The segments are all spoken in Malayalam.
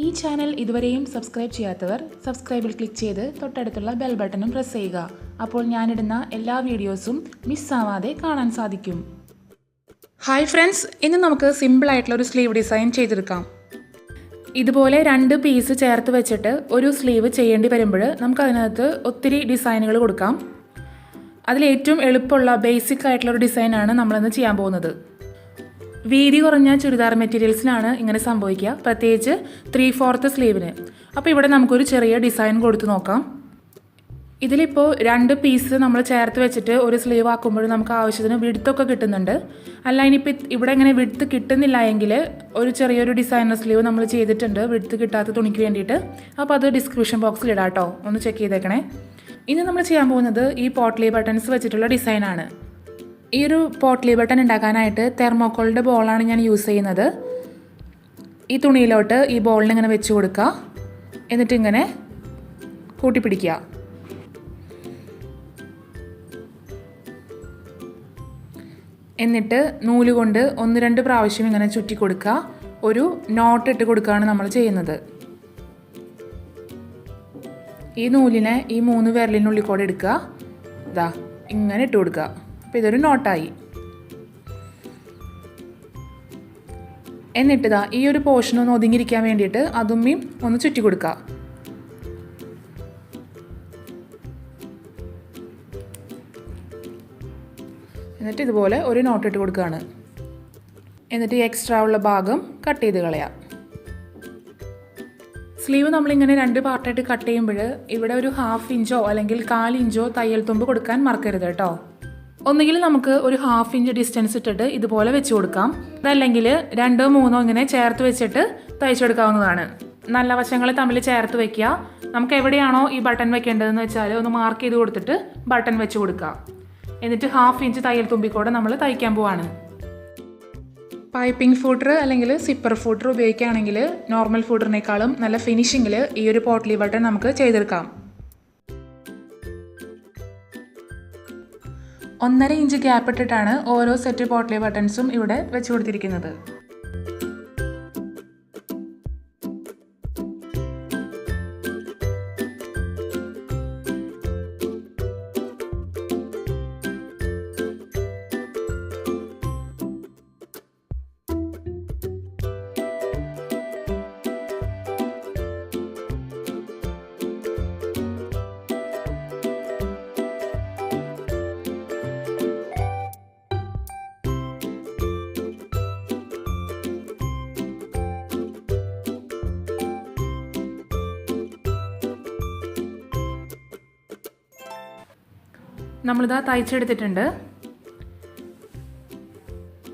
ഈ ചാനൽ ഇതുവരെയും സബ്സ്ക്രൈബ് ചെയ്യാത്തവർ സബ്സ്ക്രൈബിൽ ക്ലിക്ക് ചെയ്ത് തൊട്ടടുത്തുള്ള ബെൽ ബട്ടണും പ്രസ് ചെയ്യുക. അപ്പോൾ ഞാനിടുന്ന എല്ലാ വീഡിയോസും മിസ്സാവാതെ കാണാൻ സാധിക്കും. ഹായ് ഫ്രണ്ട്സ് ഇന്ന് നമുക്ക് സിമ്പിളായിട്ടുള്ള ഒരു സ്ലീവ് ഡിസൈൻ ചെയ്തെടുക്കാം. ഇതുപോലെ രണ്ട് പീസ് ചേർത്ത് വെച്ചിട്ട് ഒരു സ്ലീവ് ചെയ്യേണ്ടി വരുമ്പോൾ നമുക്ക് അതിനകത്ത് ഒത്തിരി ഡിസൈനുകൾ കൊടുക്കാം. അതിലേറ്റവും എളുപ്പമുള്ള ബേസിക് ആയിട്ടുള്ള ഒരു ഡിസൈനാണ് നമ്മളിന്ന് ചെയ്യാൻ പോകുന്നത്. വീതി കുറഞ്ഞ ചുരിദാർ മെറ്റീരിയൽസിനാണ് ഇങ്ങനെ സംഭവിക്കുക. പ്രത്യേകിച്ച് ത്രീ ഫോർത്ത് സ്ലീവിന് അപ്പോൾ ഇവിടെ നമുക്കൊരു ചെറിയ ഡിസൈൻ കൊടുത്തു നോക്കാം. ഇതിലിപ്പോൾ രണ്ട് പീസ് നമ്മൾ ചേർത്ത് വെച്ചിട്ട് ഒരു സ്ലീവ് ആക്കുമ്പോൾ നമുക്ക് ആവശ്യത്തിന് വിടുത്തൊക്കെ കിട്ടുന്നുണ്ട്. അല്ല ഇനിയിപ്പോൾ ഇവിടെ ഇങ്ങനെ വിടുത്ത് കിട്ടുന്നില്ല എങ്കിൽ ഒരു ചെറിയൊരു ഡിസൈനർ സ്ലീവ് നമ്മൾ ചെയ്തിട്ടുണ്ട്. വിടുത്ത് കിട്ടാത്ത തുണിക്ക് വേണ്ടിയിട്ട്. അപ്പോൾ അത് ഡിസ്ക്രിപ്ഷൻ ബോക്സിൽ ഇടാം കേട്ടോ ഒന്ന് ചെക്ക് ചെയ്തേക്കണേ. ഇനി നമ്മൾ ചെയ്യാൻ പോകുന്നത് ഈ പോട്ട്ലി ബട്ടൺസ് വെച്ചിട്ടുള്ള ഡിസൈനാണ് ഈ ഒരു പോട്ട്ലി ബട്ടൺ ഉണ്ടാക്കാനായിട്ട് തെർമോക്കോളിന്റെ ബോളാണ് ഞാൻ യൂസ് ചെയ്യുന്നത്. ഈ തുണിയിലോട്ട് ഈ ബോളിന് ഇങ്ങനെ വെച്ച് കൊടുക്കുക. എന്നിട്ട് ഇങ്ങനെ കൂട്ടിപ്പിടിക്കുക. എന്നിട്ട് നൂൽ കൊണ്ട് ഒന്ന് രണ്ട് പ്രാവശ്യം ഇങ്ങനെ ചുറ്റി കൊടുക്കുക. ഒരു നോട്ട് ഇട്ട് കൊടുക്കുകയാണ് നമ്മൾ ചെയ്യുന്നത്. ഈ നൂലിനെ ഈ മൂന്ന് വിരലിനുള്ളിൽ കൂടെ എടുക്കുക. ഇതാ ഇങ്ങനെ ഇട്ട് കൊടുക്കുക. അപ്പോൾ ഇതൊരു നോട്ടായി. എന്നിട്ട് ഇതാ ഈ ഒരു പോർഷൻ ഒന്ന് ഒതുങ്ങിയിരിക്കാൻ വേണ്ടിയിട്ട് അതുമ്മയും ഒന്ന് ചുറ്റി കൊടുക്കുക എന്നിട്ട് ഇതുപോലെ ഒരു നോട്ട് ഇട്ട് കൊടുക്കുകയാണ് എന്നിട്ട് ഈ എക്സ്ട്രാ ഉള്ള ഭാഗം കട്ട് ചെയ്ത് കളയാം. സ്ലീവ് നമ്മളിങ്ങനെ രണ്ട് പാർട്ടായിട്ട് കട്ട് ചെയ്യുമ്പോൾ ഇവിടെ ഒരു ഹാഫ് ഇഞ്ചോ അല്ലെങ്കിൽ കാൽ ഇഞ്ചോ തയ്യൽ തുമ്പ് കൊടുക്കാൻ മറക്കരുത് കേട്ടോ. ഒന്നുകിൽ നമുക്ക് ഒരു ഹാഫ് ഇഞ്ച് ഡിസ്റ്റൻസ് ഇട്ടിട്ട് ഇതുപോലെ വെച്ച് കൊടുക്കാം. അതല്ലെങ്കിൽ രണ്ടോ മൂന്നോ ഇങ്ങനെ ചേർത്ത് വെച്ചിട്ട് തയ്ച്ചെടുക്കാവുന്നതാണ് നല്ല വശങ്ങൾ തമ്മിൽ ചേർത്ത് വെക്കുക. നമുക്ക് എവിടെയാണോ ഈ ബട്ടൺ വെക്കേണ്ടതെന്ന് വെച്ചാൽ ഒന്ന് മാർക്ക് ചെയ്ത് കൊടുത്തിട്ട് ബട്ടൺ വെച്ച് കൊടുക്കുക. എന്നിട്ട് ഹാഫ് ഇഞ്ച് തയ്യൽ തുമ്പിക്കൂടെ നമ്മൾ തയ്ക്കാൻ പോവാണ്. പൈപ്പിംഗ് ഫൂട്ടർ അല്ലെങ്കിൽ സിപ്പർ ഫൂട്ടർ ഉപയോഗിക്കുകയാണെങ്കിൽ നോർമൽ ഫൂട്ടറിനേക്കാളും നല്ല ഫിനിഷിങ്ങിൽ ഈ ഒരു പോട്ട്ലി ബട്ടൺ നമുക്ക് ചെയ്തെടുക്കാം. ഒന്നര ഇഞ്ച് ഗ്യാപ്പ് ഇട്ടിട്ടാണ് ഓരോ സെറ്റ് പോട്ട്ലി ബട്ടൺസും ഇവിടെ വെച്ച് കൊടുത്തിരിക്കുന്നത്. നമ്മളിതാ തയ്ച്ചെടുത്തിട്ടുണ്ട്.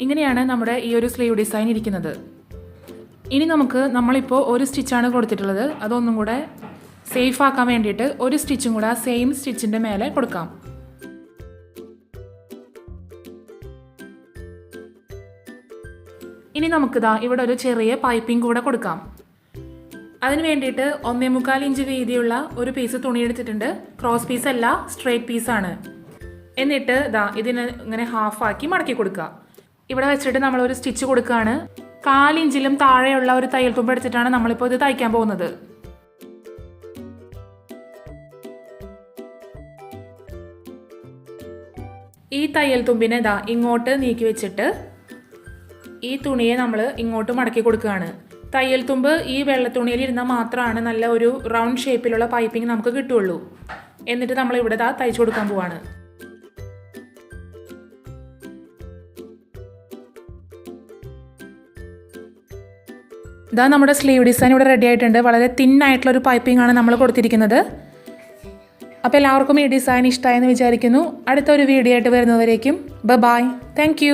ഇങ്ങനെയാണ് നമ്മുടെ ഈ ഒരു സ്ലീവ് ഡിസൈൻ ഇരിക്കുന്നത്. ഇനി നമുക്ക് നമ്മളിപ്പോൾ ഒരു സ്റ്റിച്ചാണ് കൊടുത്തിട്ടുള്ളത്. അതൊന്നും കൂടെ സേഫ് ആക്കാൻ വേണ്ടിയിട്ട് ഒരു സ്റ്റിച്ചും കൂടെ ആ സെയിം സ്റ്റിച്ചിന്റെ മേലെ കൊടുക്കാം. ഇനി നമുക്കിതാ ഇവിടെ ഒരു ചെറിയ പൈപ്പിംഗ് കൂടെ കൊടുക്കാം. അതിന് വേണ്ടിയിട്ട് ഒന്നേ മുക്കാൽ ഇഞ്ച് വീതിയുള്ള ഒരു പീസ് തുണി എടുത്തിട്ടുണ്ട്. ക്രോസ് പീസ് അല്ല സ്ട്രേറ്റ് പീസാണ്. എന്നിട്ട് ഇതാ ഇതിന് ഇങ്ങനെ ഹാഫാക്കി മടക്കി കൊടുക്കുക. ഇവിടെ വെച്ചിട്ട് നമ്മൾ ഒരു സ്റ്റിച്ച് കൊടുക്കുകയാണ്. കാലിഞ്ചിലും താഴെയുള്ള ഒരു തയ്യൽ തുമ്പ് എടുത്തിട്ടാണ് നമ്മളിപ്പോൾ ഇത് തയ്ക്കാൻ പോകുന്നത്. ഈ തയ്യൽ തുമ്പിനെ ഇതാ ഇങ്ങോട്ട് നീക്കി വെച്ചിട്ട് ഈ തുണിയെ നമ്മൾ ഇങ്ങോട്ട് മടക്കി കൊടുക്കുകയാണ്. തയ്യൽ തുമ്പ് ഈ വെള്ളത്തുണിയിൽ ഇരുന്നാൽ മാത്രമാണ് നല്ല ഒരു റൗണ്ട് ഷേപ്പിലുള്ള പൈപ്പിംഗ് നമുക്ക് കിട്ടുള്ളൂ എന്നിട്ട് നമ്മൾ ഇവിടെ ദാ തയ്ച്ചു കൊടുക്കാൻ പോവാണ്. ഇതാ നമ്മുടെ സ്ലീവ് ഡിസൈൻ ഇവിടെ റെഡി ആയിട്ടുണ്ട്. വളരെ തിന്നായിട്ടുള്ള ഒരു പൈപ്പിംഗ് ആണ് നമ്മൾ കൊടുത്തിരിക്കുന്നത്. അപ്പോൾ എല്ലാവർക്കും ഈ ഡിസൈൻ ഇഷ്ടമായെന്ന് വിചാരിക്കുന്നു. അടുത്തൊരു വീഡിയോ ആയിട്ട് വരുന്നവരേക്കും. ബ ബായ് താങ്ക്